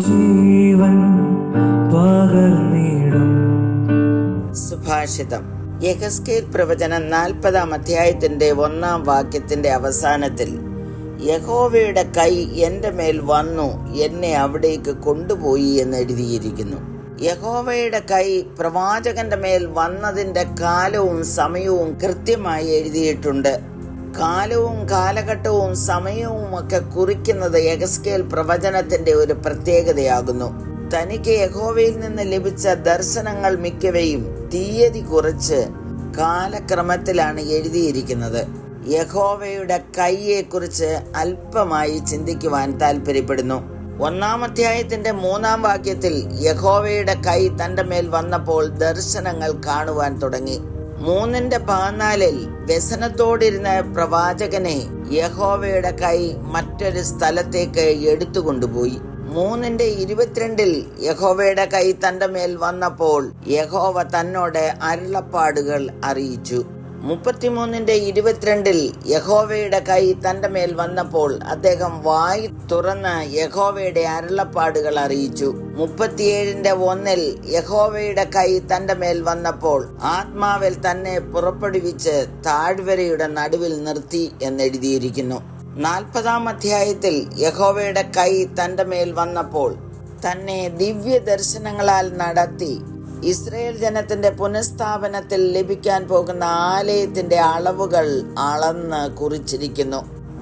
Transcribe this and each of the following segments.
ജീവൻ സുഭാഷിതം. യഹസ്കേൽ പ്രവചനം നാൽപ്പതാം അധ്യായത്തിന്റെ ഒന്നാം വാക്യത്തിന്റെ അവസാനത്തിൽ യഹോവയുടെ കൈ എന്റെ മേൽ വന്നു എന്നെ അവിടേക്ക് കൊണ്ടുപോയി എന്ന് എഴുതിയിരിക്കുന്നു. യഹോവയുടെ കൈ പ്രവാചകന്റെ മേൽ വന്നതിന്റെ കാലവും സമയവും കൃത്യമായി എഴുതിയിട്ടുണ്ട്. കാലവും കാലഘട്ടവും സമയവും ഒക്കെ കുറിക്കുന്നത് യഗസ്കേൽ പ്രവചനത്തിന്റെ ഒരു പ്രത്യേകതയാകുന്നു. തനിക്ക് യഹോവയിൽ നിന്ന് ലഭിച്ച ദർശനങ്ങൾ മിക്കവയും തീയതി കുറിച്ച് കാലക്രമത്തിലാണ് എഴുതിയിരിക്കുന്നത്. യഹോവയുടെ കൈയെക്കുറിച്ച് അല്പമായി ചിന്തിക്കുവാൻ താല്പര്യപ്പെടുന്നു ഒന്നാം അധ്യായത്തിന്റെ മൂന്നാം വാക്യത്തിൽ യഹോവയുടെ കൈ തന്റെ മേൽ വന്നപ്പോൾ ദർശനങ്ങൾ കാണുവാൻ തുടങ്ങി. മൂന്നിന്റെ പതിനാലിൽ വ്യസനത്തോടിരുന്ന പ്രവാചകനെ യഹോവയുടെ കൈ മറ്റൊരു സ്ഥലത്തേക്ക് എടുത്തുകൊണ്ടുപോയി. മൂന്നിന്റെ ഇരുപത്തിരണ്ടിൽ യഹോവയുടെ കൈ തന്റെ മേൽ വന്നപ്പോൾ യഹോവ തന്നോട് അരുളപ്പാടുകൾ അറിയിച്ചു. മുപ്പത്തിമൂന്നിന്റെ ഇരുപത്തിരണ്ടിൽ യഹോവയുടെ കൈ തന്റെ മേൽ വന്നപ്പോൾ അദ്ദേഹം വായി തുറന്ന് യഹോവയുടെ അരുളപ്പാടുകൾ അറിയിച്ചു. മുപ്പത്തിയേഴിന്റെ ഒന്നിൽ യഹോവയുടെ കൈ തന്റെ മേൽ വന്നപ്പോൾ ആത്മാവിൽ തന്നെ പുറപ്പെടുവിച്ച് താഴ്വരയുടെ നടുവിൽ നിർത്തി എന്നെഴുതിയിരിക്കുന്നു. നാൽപ്പതാം അധ്യായത്തിൽ യഹോവയുടെ കൈ തന്റെ മേൽ വന്നപ്പോൾ തന്നെ ദിവ്യ ദർശനങ്ങളാൽ നടത്തി ഇസ്രയേൽ ജനത്തിന്റെ പുനഃസ്ഥാപനത്തിൽ ലഭിക്കാൻ പോകുന്ന ആലയത്തിന്റെ അളവുകൾ അളന്ന് കുറിച്ചിരിക്കുന്നു.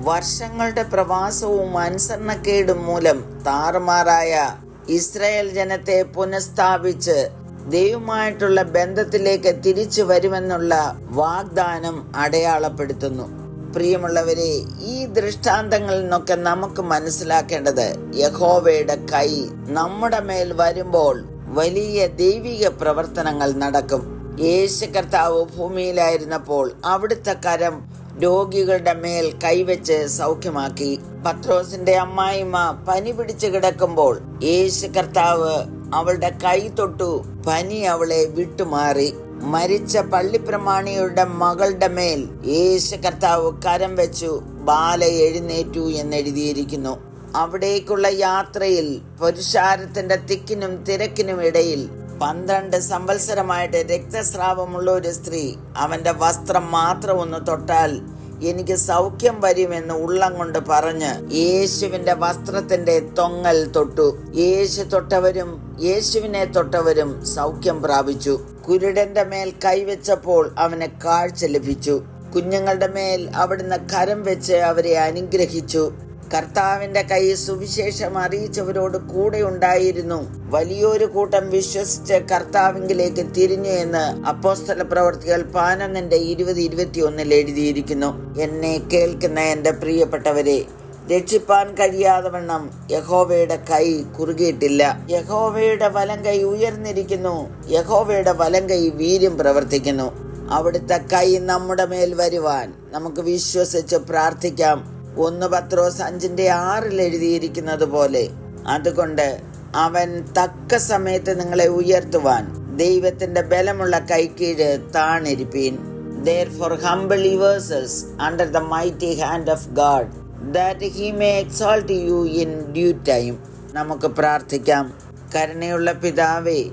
വർഷങ്ങളുടെ പ്രവാസവും അനുസരണക്കേടും മൂലം താറുമാറായ ഇസ്രയേൽ ജനത്തെ പുനഃസ്ഥാപിച്ച് ദൈവമായിട്ടുള്ള ബന്ധത്തിലേക്ക് തിരിച്ചു വരുമെന്നുള്ള വാഗ്ദാനം അടയാളപ്പെടുത്തുന്നു. പ്രിയമുള്ളവരെ ഈ ദൃഷ്ടാന്തങ്ങളിൽ നിന്നൊക്കെ നമുക്ക് മനസ്സിലാക്കേണ്ടത് യഹോവയുടെ കൈ നമ്മുടെ മേൽ വരുമ്പോൾ വലിയ ദൈവിക പ്രവർത്തനങ്ങൾ നടക്കും. യേശു കർത്താവ് ഭൂമിയിലായിരുന്നപ്പോൾ അവിടുത്തെ കരം രോഗികളുടെ മേൽ കൈവച്ച് സൗഖ്യമാക്കി. പത്രോസിന്റെ അമ്മായിമ്മ പനി പിടിച്ചു കിടക്കുമ്പോൾ യേശു കർത്താവ് അവളുടെ കൈ തൊട്ടു പനി അവളെ വിട്ടുമാറി. മരിച്ച പള്ളിപ്രമാണിയുടെ മകളുടെ മേൽ യേശു കർത്താവ് കരം വെച്ചു. ബാല എഴുന്നേറ്റു എന്നെഴുതിയിരിക്കുന്നു. അവിടേക്കുള്ള യാത്രയിൽ പുരുഷാരത്തിന്റെ തിക്കിനും തിരക്കിനും ഇടയിൽ പന്ത്രണ്ട് സംവത്സരമായിട്ട് രക്തസ്രാവമുള്ള ഒരു സ്ത്രീ അവന്റെ വസ്ത്രം മാത്രം ഒന്ന് തൊട്ടാൽ എനിക്ക് സൗഖ്യം വരുമെന്ന് ഉള്ളം കൊണ്ട് പറഞ്ഞ് യേശുവിന്റെ വസ്ത്രത്തിന്റെ തൊങ്ങൽ തൊട്ടു. യേശു തൊട്ടവരും യേശുവിനെ തൊട്ടവരും സൗഖ്യം പ്രാപിച്ചു. കുരുടന്റെ മേൽ കൈവച്ചപ്പോൾ അവന് കാഴ്ച ലഭിച്ചു. കുഞ്ഞുങ്ങളുടെ മേൽ അവിടുന്ന് കരം വെച്ച് അവരെ അനുഗ്രഹിച്ചു. കർത്താവിന്റെ കൈ സുവിശേഷം അറിയിച്ചവരോട് കൂടെ ഉണ്ടായിരുന്നു. വലിയൊരു കൂട്ടം വിശ്വസിച്ച് കർത്താവിങ്കിലേക്ക് തിരിഞ്ഞു എന്ന് അപ്പോസ്തല പ്രവർത്തികൾ പാനന്നിന്റെ ഇരുപത് ഇരുപത്തിയൊന്നിൽ എഴുതിയിരിക്കുന്നു. എന്നെ കേൾക്കുന്ന എന്റെ പ്രിയപ്പെട്ടവരെ രക്ഷിപ്പാൻ കഴിയാതെ വണ്ണം യഹോവയുടെ കൈ കുറുകിയിട്ടില്ല. യഹോവയുടെ വലം കൈ ഉയർന്നിരിക്കുന്നു. യഹോവയുടെ വലം കൈ വീര്യം പ്രവർത്തിക്കുന്നു. അവിടുത്തെ കൈ നമ്മുടെ മേൽ വരുവാൻ നമുക്ക് വിശ്വസിച്ച് പ്രാർത്ഥിക്കാം. ഒന്ന് പത്രോസ് അഞ്ചിന്റെ ആറിൽ എഴുതിയിരിക്കുന്നത് പോലെ. അതുകൊണ്ട് അവൻ തക്ക സമയത്ത് നിങ്ങളെ ഉയർത്തുവാൻ ദൈവത്തിന്റെ ബലമുള്ള കൈക്കീഴ് താണിരിപ്പീൻ. Therefore humble yourselves under the mighty hand of God that he may exalt you in due time നമുക്ക് പ്രാർത്ഥിക്കാം. കരുണയുള്ള പിതാവേ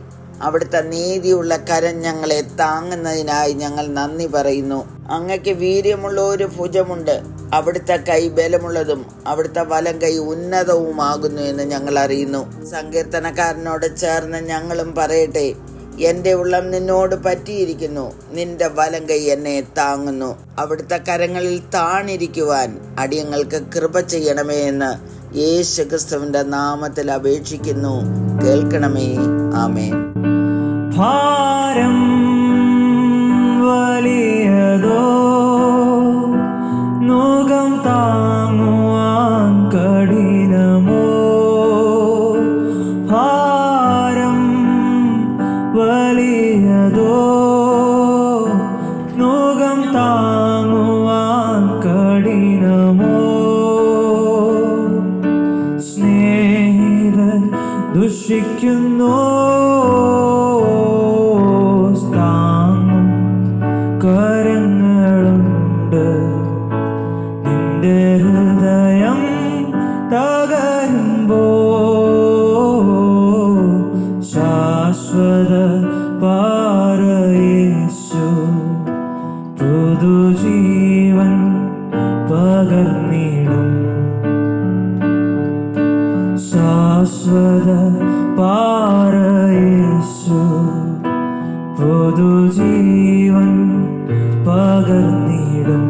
അവിടുത്തെ നീതിയുള്ള കരം ഞങ്ങളെ താങ്ങുന്നതിനായി ഞങ്ങൾ നന്ദി പറയുന്നു. അങ്ങക്ക് വീര്യമുള്ള ഒരു ഭുജമുണ്ട്. അവിടുത്തെ കൈ ബലമുള്ളതും അവിടുത്തെ വലം കൈ ഉന്നതവുമാകുന്നു എന്ന് ഞങ്ങൾ അറിയുന്നു. സങ്കീർത്തനക്കാരനോട് ചേർന്ന് ഞങ്ങളും പറയട്ടെ എന്റെ ഉള്ളം നിന്നോട് പറ്റിയിരിക്കുന്നു നിന്റെ വലം കൈ എന്നെ താങ്ങുന്നു. അവിടുത്തെ കരങ്ങളിൽ താണിരിക്കുവാൻ അടിയങ്ങൾക്ക് കൃപ ചെയ്യണമേ എന്ന് യേശു ക്രിസ്തുവിന്റെ നാമത്തിൽ അപേക്ഷിക്കുന്നു. കേൾക്കണമേ. ആമേൻ. സ്നേഹിതൻ ദുഷിക്കുന്നു. താങ്ങും കരങ്ങളുണ്ട്. നിന്റെ ഹൃദയം തകരുമ്പോ ശാശ്വത പാറയേശു പൊതുജീവൻ പകർന്നിടും.